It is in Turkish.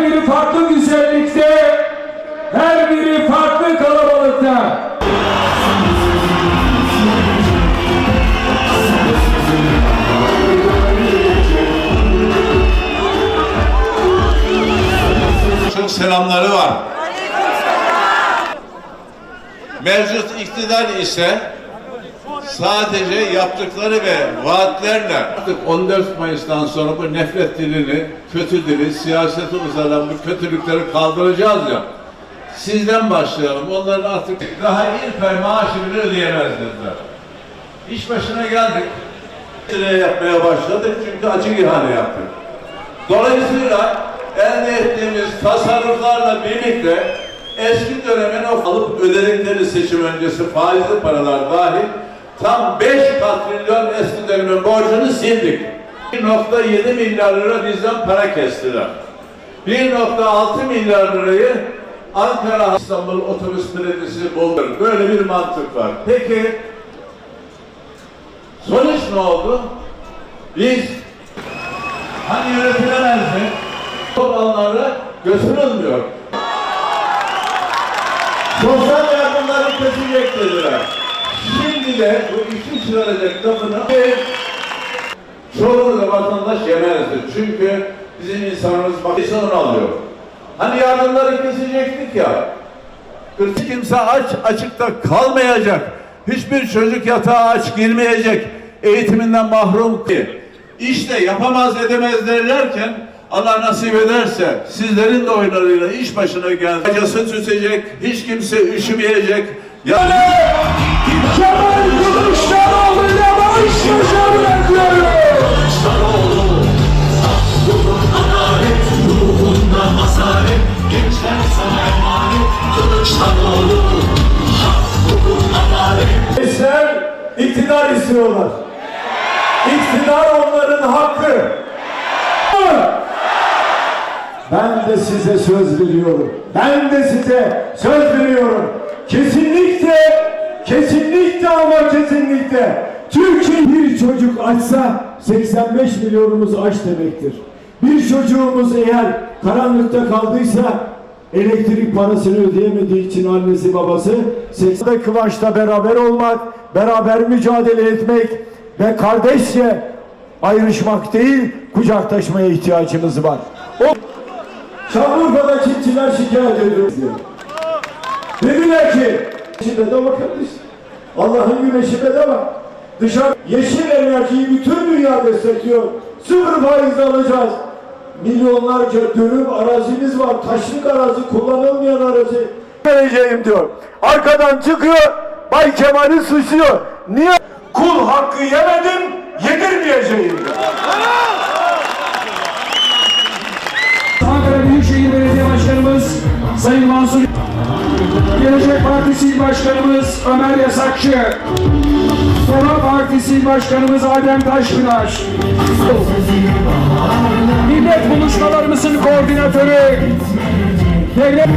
her biri farklı güzellikte, her biri farklı kalabalıkta. Çok selamları var. Mevcut iktidar ise sadece yaptıkları ve vaatlerle artık 14 Mayıs'tan sonra bu nefret dilini, kötü dili, siyasete uzanan bu kötülükleri kaldıracağız ya. Sizden başlayalım. Onların artık daha ilk ay maaşı bile ödeyemez. İş başına geldik. Liraya yapmaya başladık çünkü açık ihale yaptık. Dolayısıyla elde ettiğimiz tasarruflarla birlikte eski dönemin o alıp ödedikleri seçim öncesi faizli paralar dahil tam 5 katrilyon eski dönemin borcunu sildik. 1.7 milyar lira bizden para kestiler. 1.6 milyar lirayı Ankara İstanbul Otobüs Belediyesi buldu. Böyle bir mantık var. Peki sonuç ne oldu? Biz Hani yönetilemezdi? Çok alanlara götürülmüyor. Sosyal yardımları kesecek dediler. De bu iki çıkaracak lafını çoğunu da vatandaş yemezdi. Çünkü bizim insanımız bakışını alıyor. Hani yardımları kesecektik ya. Kırk kimse aç açıkta kalmayacak. Hiçbir çocuk yatağa aç girmeyecek. Eğitiminden mahrum ki. İşte yapamaz edemez derlerken Allah nasip ederse sizlerin de oylarıyla iş başına geldi. Acısı tütecek, hiç kimse üşümeyecek. Ya Kemal Kılıçdaroğlu'yla barış yaşamı bekliyorum. Ruhunda masaret, gençler sana emanet Kılıçdaroğlu, hak, hukuk, adalet Gençler iktidar istiyorlar. İktidar onların hakkı. Ben de size söz veriyorum. Ben de size söz veriyorum. Kesinlikle, kesinlikle ama kesinlikle Türkiye bir çocuk açsa 85 milyonumuz aç demektir. Bir çocuğumuz eğer karanlıkta kaldıysa elektrik parasını ödeyemediği için annesi babası 80 Kıvanç'la beraber olmak, beraber mücadele etmek ve kardeşçe ayrışmak değil kucaklaşmaya ihtiyacımız var. O Şanlıurfa'da çiftçiler şikayet ediyor. Dediler ki güneşi bedava kardeş. Allah'ın güneşi bedava. Dışarı yeşil enerjiyi bütün dünya destekliyor. Sıfır faiz alacağız. Milyonlarca dönüm arazimiz var. Taşlık arazi, kullanılmayan arazi. Vereceğim diyor. Arkadan çıkıyor, Bay Kemal'i suçluyor. Niye? Kul hakkı yemedim, yedirmeyeceğim diyor. Partisi Başkanımız Ömer Yasakçı Dora Partisi Başkanımız Adem Taşpınar. Millet buluşmalarımızın koordinatörü Devlet